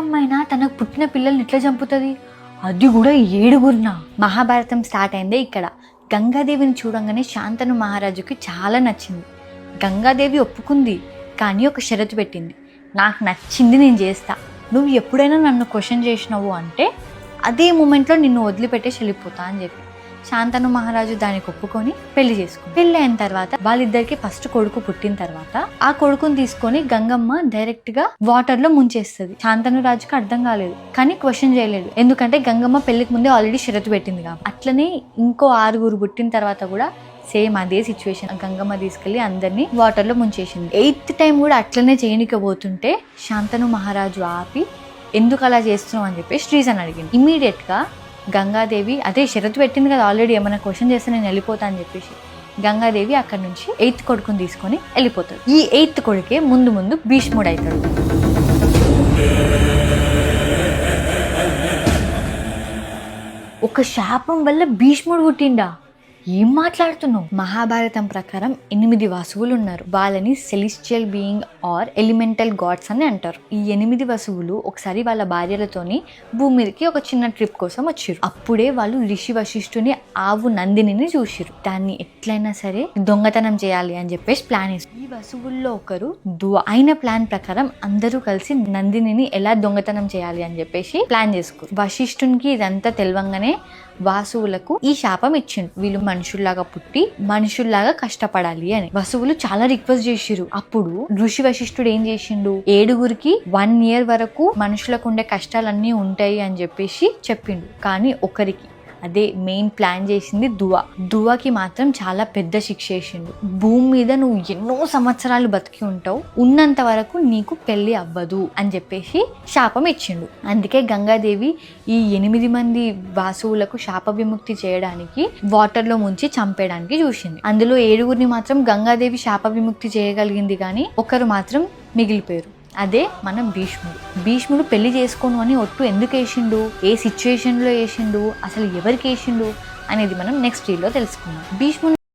అమ్మాయినా తనకు పుట్టిన పిల్లల్ని ఎట్లా చంపుతుంది? అది కూడా ఏడుగురినా. మహాభారతం స్టార్ట్ అయిందే ఇక్కడ. గంగాదేవిని చూడంగానే శాంతను మహారాజుకి చాలా నచ్చింది. గంగాదేవి ఒప్పుకుంది కానీ ఒక షరతు పెట్టింది. నాకు నచ్చింది నేను చేస్తా. నువ్వు ఎప్పుడైనా నన్ను క్వశ్చన్ చేసినావు అంటే అదే మూమెంట్లో నిన్ను వదిలిపెట్టేసి వెళ్ళిపోతా అని చెప్పి. శాంతను మహారాజు దానికి ఒప్పుకొని పెళ్ళి చేసుకుంది. పెళ్ళి అయిన తర్వాత వాళ్ళిద్దరికి ఫస్ట్ కొడుకు పుట్టిన తర్వాత ఆ కొడుకుని తీసుకొని గంగమ్మ డైరెక్ట్గా వాటర్లో ముంచేస్తుంది. శాంతను రాజుకి అర్థం కాలేదు. కానీ క్వశ్చన్ చేయలేదు. ఎందుకంటే గంగమ్మ పెళ్ళికి ముందే ఆల్రెడీ షరతు పెట్టింది కాబట్టి. అట్లనే ఇంకో ఆరుగురు పుట్టిన తర్వాత కూడా సేమ్ అదే సిచ్యువేషన్ గంగమ్మ తీసుకెళ్ళి అందరినీ వాటర్లో ముంచేసింది. ఎయిత్ టైం కూడా అట్లనే చేయనికపోతుంటే శాంతను మహారాజు ఆపి ఎందుకు అలా చేస్తున్నావు? అని చెప్పేసి రీజన్ అడిగింది. ఇమీడియట్గా గంగాదేవి అదే షరతు పెట్టింది కదా ఆల్రెడీ ఏమైనా క్వశ్చన్ చేస్తే నేను వెళ్ళిపోతా అని చెప్పేసి. గంగాదేవి అక్కడ నుంచి ఎయిత్ కొడుకుని తీసుకొని వెళ్ళిపోతాడు. ఈ ఎయిత్ కొడుకే ముందు ముందు భీష్ముడు అవుతాడు ఒక శాపం వల్ల భీష్ముడు పుట్టిండా? ఏం మాట్లాడుతున్నావు? మహాభారతం ప్రకారం ఎనిమిది వసువులు ఉన్నారు వాళ్ళని celestial being or elemental gods అని అంటారు. ఈ ఎనిమిది వసువులు ఒకసారి వాళ్ళ భార్యలతోని భూమి మీదకి ఒక చిన్న ట్రిప్ కోసం వచ్చారు అప్పుడే వాళ్ళు ఋషి వశిష్ఠుని ఆవు నందినిని చూసిరు దాన్ని ఎట్లయినా సరే దొంగతనం చేయాలి అని చెప్పేసి ప్లాన్ వేసి ఈ వసువుల్లో ఒకరు దువ అయిన ప్లాన్ ప్రకారం అందరూ కలిసి నందినిని ఎలా దొంగతనం చేయాలి అని చెప్పేసి ప్లాన్ చేసుకోరు వశిష్ఠునికి ఇదంతా తెలవంగానే వాసువులకు ఈ శాపం ఇచ్చిండు. వీళ్ళు మనుషుల్లాగా పుట్టి మనుషుల్లాగా కష్టపడాలి అని. వసువులు చాలా రిక్వెస్ట్ చేసిరు అప్పుడు ఋషి వశిష్ఠుడు ఏం చేసిండు? ఏడుగురికి వన్ ఇయర్ వరకు మనుషులకు ఉండే కష్టాలన్నీ ఉంటాయి అని చెప్పేసి చెప్పిండు. కానీ ఒకరికి అదే మెయిన్ ప్లాన్ చేసింది దువా. దువాకి మాత్రం చాలా పెద్ద శిక్ష వేసిండు. భూమి మీద నువ్వు ఎన్నో సంవత్సరాలు బతికి ఉంటావు. ఉన్నంత వరకు నీకు పెళ్ళి అవ్వదు అని చెప్పేసి శాపం ఇచ్చిండు. అందుకే గంగాదేవి ఈ ఎనిమిది మంది వాసువులకు శాప విముక్తి చేయడానికి వాటర్లో ముంచి చంపేయడానికి చూసింది. అందులో ఏడుగురిని మాత్రం గంగాదేవి శాప విముక్తి చేయగలిగింది కానీ ఒకరు మాత్రం మిగిలిపోయారు. అదే మన భీష్ముడు. భీష్ముడు పెళ్ళి చేసుకోను అని ఒట్టు ఎందుకు వేసిండు? ఏ సిచ్యుయేషన్లో వేసిండు? అసలు ఎవరికి వేసిండు? అనేది మనం నెక్స్ట్లో తెలుసుకుందాం. భీష్ముడు